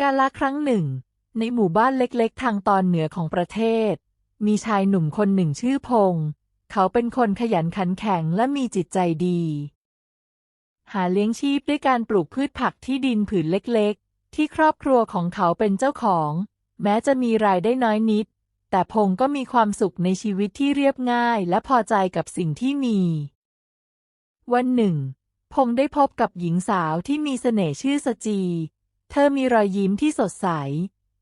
กาลครั้งหนึ่ง ในหมู่บ้านเล็กๆ ทางตอนเหนือของประเทศ มีชายหนุ่มคนหนึ่งชื่อพงษ์เขาเป็นคนขยันขันแข็งและมีจิตใจดี หาเลี้ยงชีพด้วยการปลูกพืชผักที่ดินผืนเล็กๆ ที่ครอบครัวของเขาเป็นเจ้าของ แม้จะมีรายได้น้อยนิด แต่พงษ์ก็มีความสุขในชีวิตที่เรียบง่าย และพอใจกับสิ่งที่มี วันหนึ่ง พงษ์ได้พบกับหญิงสาวที่มีเสน่ห์ชื่อสจี เธอมีรอยยิ้มที่สดใส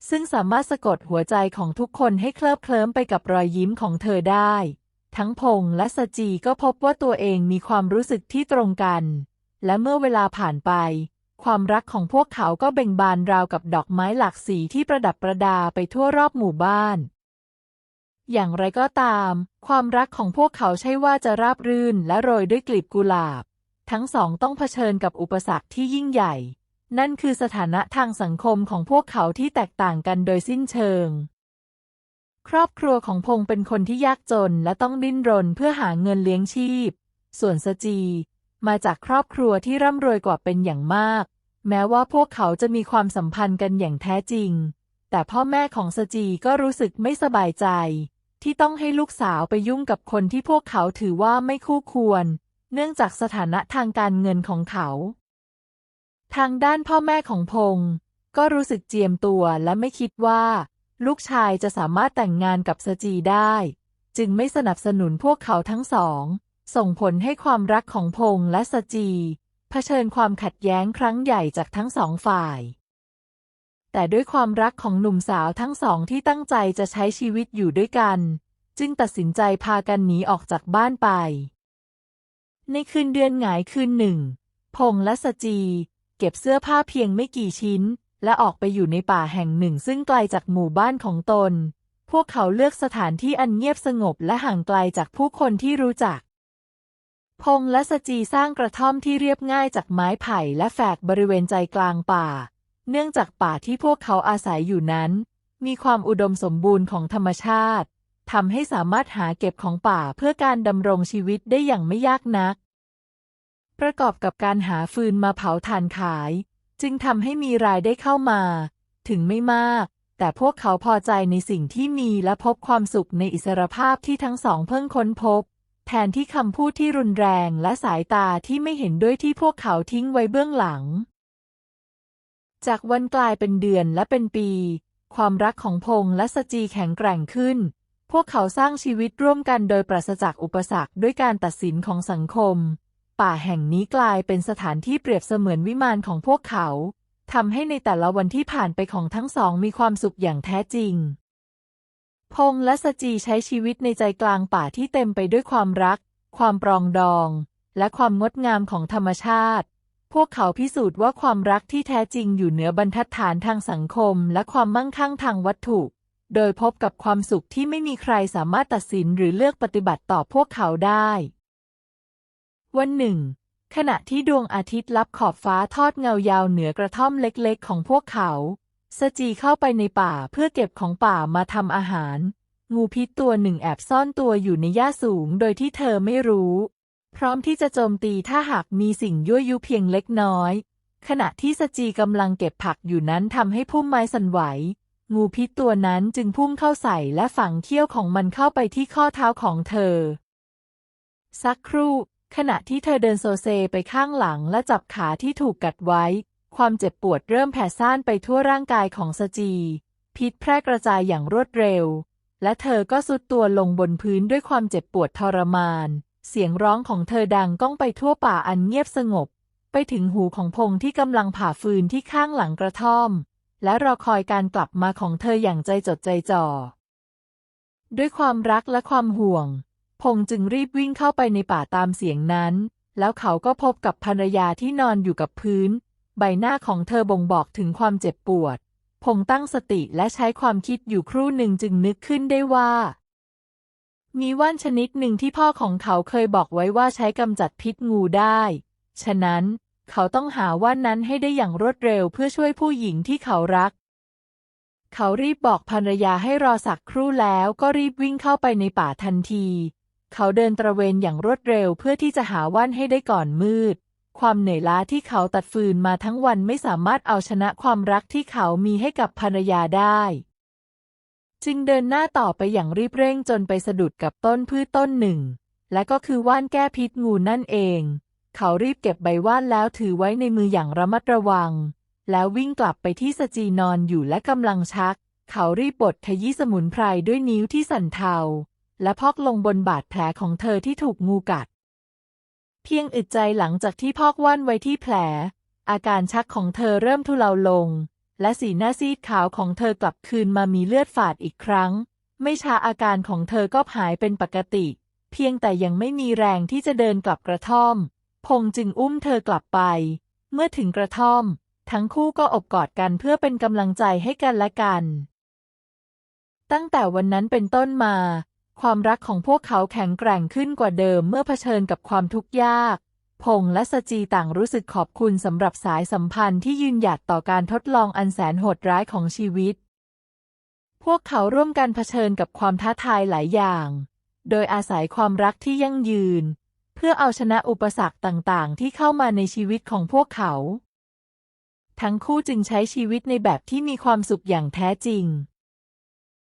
ซึ่งสามารถสะกดหัวใจของทุกคนให้เคลิบเคลิ้มไปกับรอยยิ้มของเธอได้ ทั้งพงและสจีก็พบว่าตัวเองมีความรู้สึกที่ตรงกัน และเมื่อเวลาผ่านไป ความรักของพวกเขาก็เบ่งบานราวกับดอกไม้หลากสีที่ประดับประดาไปทั่วรอบหมู่บ้าน อย่างไรก็ตาม ความรักของพวกเขาใช่ว่าจะราบรื่นและโรยด้วยกลีบกุหลาบ ทั้งสองต้องเผชิญกับอุปสรรคที่ยิ่งใหญ่ นั่นคือสถานะทางสังคมของพวกเขาที่แตกต่างกันโดยสิ้นเชิง ครอบครัวของพงเป็นคนที่ยากจนและต้องดิ้นรนเพื่อหาเงินเลี้ยงชีพ ส่วนสจี มาจากครอบครัวที่ร่ำรวยกว่าเป็นอย่างมาก แม้ว่าพวกเขาจะมีความสัมพันธ์กันอย่างแท้จริง แต่พ่อแม่ของสจีก็รู้สึกไม่สบายใจ ที่ต้องให้ลูกสาวไปยุ่งกับคนที่พวกเขาถือว่าไม่คู่ควร เนื่องจากสถานะทางการเงินของเขา ทางด้านพ่อแม่ของพงษ์ก็รู้สึกเจียมตัวและไม่คิดว่า ลูกชายจะสามารถแต่งงานกับสจีได้ จึงไม่สนับสนุนพวกเขาทั้งสอง ส่งผลให้ความรักของพงษ์และสจีเผชิญความขัดแย้งครั้งใหญ่จากทั้งสองฝ่าย แต่ด้วยความรักของหนุ่มสาวทั้งสองที่ตั้งใจจะใช้ชีวิตอยู่ด้วยกัน จึงตัดสินใจพากันหนีออกจากบ้านไป ในคืนเดือนหงายคืนหนึ่ง พงษ์และสจี เก็บเสื้อผ้าเพียงไม่กี่ชิ้น และออกไปอยู่ในป่าแห่งหนึ่ง ซึ่งไกลจากหมู่บ้านของตน พวกเขาเลือกสถานที่อันเงียบสงบและห่างไกลจากผู้คนที่รู้จัก พงษ์และสจีสร้างกระท่อมที่เรียบง่ายจากไม้ไผ่และแฝกบริเวณใจกลางป่า เนื่องจากป่าที่พวกเขาอาศัยอยู่นั้น มีความอุดมสมบูรณ์ของธรรมชาติทำให้สามารถหาเก็บของป่าเพื่อการดำรงชีวิตได้อย่างไม่ยากนัก ประกอบกับการหาฟืนมาเผาถ่านขาย จึงทำให้มีรายได้เข้ามา ถึงไม่มาก แต่พวกเขาพอใจในสิ่งที่มีและพบความสุขในอิสรภาพที่ทั้งสองเพิ่งค้นพบ แทนที่คำพูดที่รุนแรงและสายตาที่ไม่เห็นด้วยที่พวกเขาทิ้งไว้เบื้องหลัง จากวันกลายเป็นเดือนและเป็นปี ความรักของพงษ์และสจีแข็งแกร่งขึ้นพวกเขาสร้างชีวิตร่วมกันโดยปราศจากอุปสรรคด้วยการตัดสินของสังคม ป่าแห่งนี้กลายเป็นสถานที่เปรียบเสมือนวิมานของพวกเขาทำให้ในแต่ละวันที่ผ่านไปของทั้งสองมีความสุขอย่างแท้จริง พงษ์และสจีใช้ชีวิตในใจกลางป่าที่เต็มไปด้วยความรัก ความปรองดอง และความงดงามของธรรมชาติ พวกเขาพิสูจน์ว่าความรักที่แท้จริงอยู่เหนือบรรทัดฐานทางสังคมและความมั่งคั่งทางวัตถุ โดยพบกับความสุขที่ไม่มีใครสามารถตัดสินหรือเลือกปฏิบัติต่อพวกเขาได้ วันหนึ่ง ขณะที่ดวงอาทิตย์ลับขอบฟ้าทอดเงายาวเหนือกระท่อมเล็กๆ ของพวกเขาสจีเข้าไปในป่าเพื่อเก็บของป่ามาทำอาหาร งูพิษตัวหนึ่งแอบซ่อนตัวอยู่ในหญ้าสูงโดยที่เธอไม่รู้ พร้อมที่จะโจมตีถ้าหากมีสิ่งยั่วยุเพียงเล็กน้อย ขณะที่สจีกำลังเก็บผักอยู่นั้นทำให้พุ่มไม้สั่นไหว งูพิษตัวนั้นจึงพุ่งเข้าใส่และฝังเขี้ยวของมันเข้าไปที่ข้อเท้าของเธอ สักครู่ ขณะที่เธอเดินโซเซไปข้างหลังและจับขาที่ถูกกัดไว้ ความเจ็บปวดเริ่มแผ่ซ่านไปทั่วร่างกายของสจี พิษแพร่กระจายอย่างรวดเร็ว และเธอก็สุดตัวลงบนพื้นด้วยความเจ็บปวดทรมาน เสียงร้องของเธอดังก้องไปทั่วป่าอันเงียบสงบ ไปถึงหูของพงที่กำลังผ่าฟืนที่ข้างหลังกระท่อม และรอคอยการกลับมาของเธออย่างใจจดใจจ่อด้วยความรักและความห่วง พงจึงรีบวิ่งเข้าไปในป่าตามเสียงนั้น แล้วเขาก็พบกับภรรยาที่นอนอยู่กับพื้น ใบหน้าของเธอบ่งบอกถึงความเจ็บปวด พงตั้งสติและใช้ความคิดอยู่ครู่หนึ่งจึงนึกขึ้นได้ว่า มีว่านชนิดหนึ่งที่พ่อของเขาเคยบอกไว้ว่าใช้กำจัดพิษงูได้ ฉะนั้นเขาต้องหาว่านนั้นให้ได้อย่างรวดเร็วเพื่อช่วยผู้หญิงที่เขารัก เขารีบบอกภรรยาให้รอสักครู่แล้วก็รีบวิ่งเข้าไปในป่าทันที เขาเดินตระเวนอย่างรวดเร็วเพื่อที่จะหาว่านให้ได้ก่อนมืด ความเหนื่อยล้าที่เขาตัดฟืนมาทั้งวันไม่สามารถเอาชนะความรักที่เขามีให้กับภรรยาได้ จึงเดินหน้าต่อไปอย่างรีบเร่งจนไปสะดุดกับต้นพืชต้นหนึ่ง และก็คือว่านแก้พิษงูนั่นเอง เขารีบเก็บใบว่านแล้วถือไว้ในมืออย่างระมัดระวัง แล้ววิ่งกลับไปที่สจีนอนอยู่และกำลังชัก เขารีบบดขยี้สมุนไพรด้วยนิ้วที่สั่นเทา และพอกลงบนบาดแผลของเธอที่ถูกงูกัด เพียงอึดใจหลังจากที่พอกว่านไว้ที่แผล อาการชักของเธอเริ่มทุเลาลง และสีหน้าซีดขาวของเธอกลับคืนมามีเลือดฝาดอีกครั้ง ไม่ช้าอาการของเธอก็หายเป็นปกติ เพียงแต่ยังไม่มีแรงที่จะเดินกลับกระท่อม พงจึงอุ้มเธอกลับไป เมื่อถึงกระท่อม ทั้งคู่ก็อบกอดกันเพื่อเป็นกำลังใจให้กันและกัน ตั้งแต่วันนั้นเป็นต้นมา ความรักของพวกเขาแข็งแกร่งขึ้นกว่าเดิมเมื่อเผชิญกับความทุกข์ยาก พงและสจีต่างรู้สึกขอบคุณสำหรับสายสัมพันธ์ที่ยืนหยัดต่อการทดลองอันแสนโหดร้ายของชีวิต พวกเขาร่วมกันเผชิญกับความท้าทายหลายอย่าง โดยอาศัยความรักที่ยั่งยืน เพื่อเอาชนะอุปสรรคต่างๆ ที่เข้ามาในชีวิตของพวกเขา ทั้งคู่จึงใช้ชีวิตในแบบที่มีความสุขอย่างแท้จริง